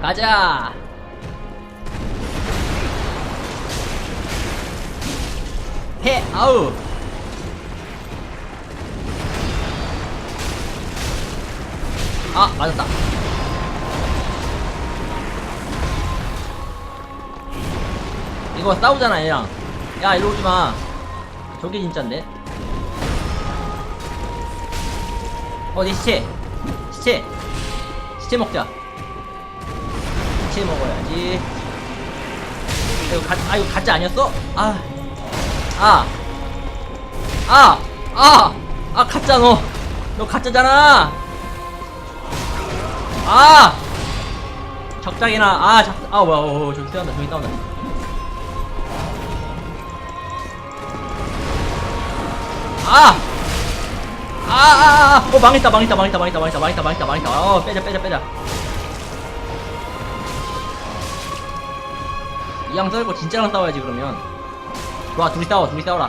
가자. 해, 아우. 아, 맞았다. 이거 싸우잖아, 얘랑. 야, 이리 오지 마. 저게 진짠데? 어, 내 시체. 시체. 시체 먹자. 시체 먹어야지. 아, 이거 가, 아, 이거 가짜 아니었어? 아. 아. 아. 아. 아, 가짜 너. 너 가짜잖아. 아. 적당히나. 아, 적, 아, 뭐야, 어, 어, 저기 싸운다, 저기 싸운다. 아! 아, 아, 아, 어, 망했다, 망했다, 망했다, 망했다, 망했다, 망했다, 망했다. 어, 빼자, 빼자, 빼자. 이왕 썰고 진짜랑 싸워야지, 그러면. 좋아, 둘이 싸워, 둘이 싸워라.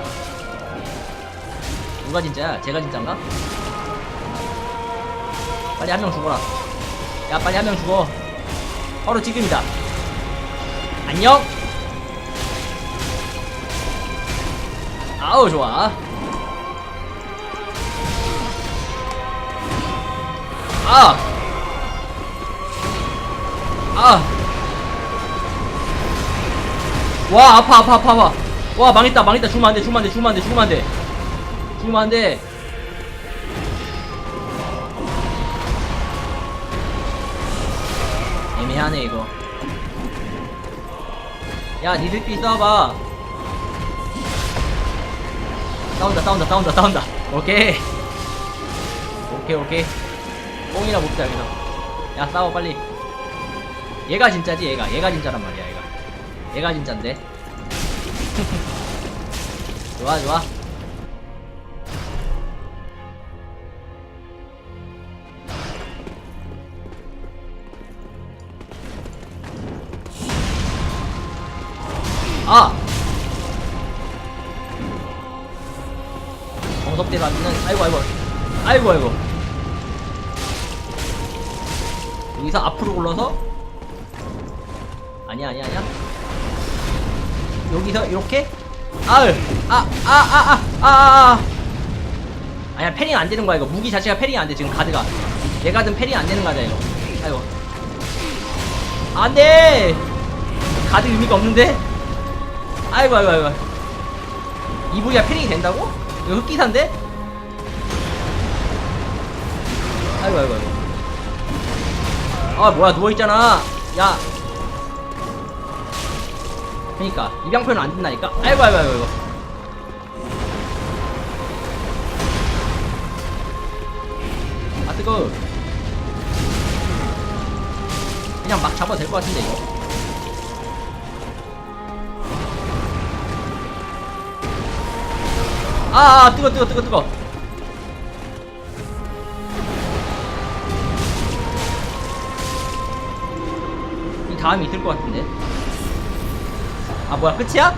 누가 진짜야? 제가 진짜인가? 빨리 한 명 죽어라. 야, 빨리 한 명 죽어. 바로 지금이다. 안녕! 아우, 좋아. 아! 아! 와, 아파, 아파, 아파, 아파. 와, 망했다, 망했다. 죽으면 안 돼, 죽으면 안 돼, 죽으면 안 돼, 죽으면 안 돼. 죽으면 안 돼. 애매하네, 이거. 야, 니들끼리 싸워봐. 싸운다, 싸운다, 싸운다, 싸운다. 오케이. 오케이, 오케이. 뽕이나 먹자, 여기서. 야, 싸워, 빨리. 얘가 진짜지, 얘가. 얘가 진짜란 말이야, 얘가. 진짠데. 좋아, 좋아. 아! 정석대로 하면은, 아이고, 아이고. 아이고, 아이고. 여기서 앞으로 굴러서 아니야 아니야 아니야 여기서 이렇게? 아을. 아아아아아아 아, 아, 아, 아. 아니야 패링 안 되는 거야 이거. 무기 자체가 패링 안돼 지금 가드가. 얘 가든 패링 안 되는 거야 이거. 아이고. 안돼! 가드 의미가 없는데? 아이고 아이고 아이고. 이 부위가 패링이 된다고? 이거 흑기사인데? 아이고 아이고 아이고. 아 뭐야 누워있잖아. 야 그니까 입양표는 안 된다니까? 아이고 아이고 아이고 아 뜨거. 그냥 막 잡아도 될 것 같은데 이거? 아, 아 뜨거 뜨거 뜨거 뜨거. 이 다음이 있을 것 같은데 아 뭐야 끝이야?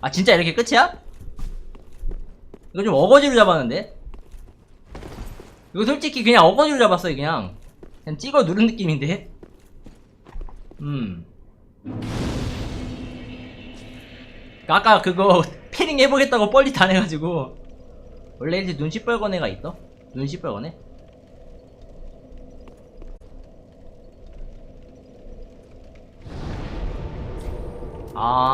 아 진짜 이렇게 끝이야? 이거 좀 어거지로 잡았는데? 이거 솔직히 그냥 어거지로 잡았어요 그냥 그냥 찍어 누른 느낌인데 음 아까 그거 패링 해보겠다고 뻘짓 안 해가지고 원래 이제 눈치 빨건 애가 있어? 눈치 빨건 애? 아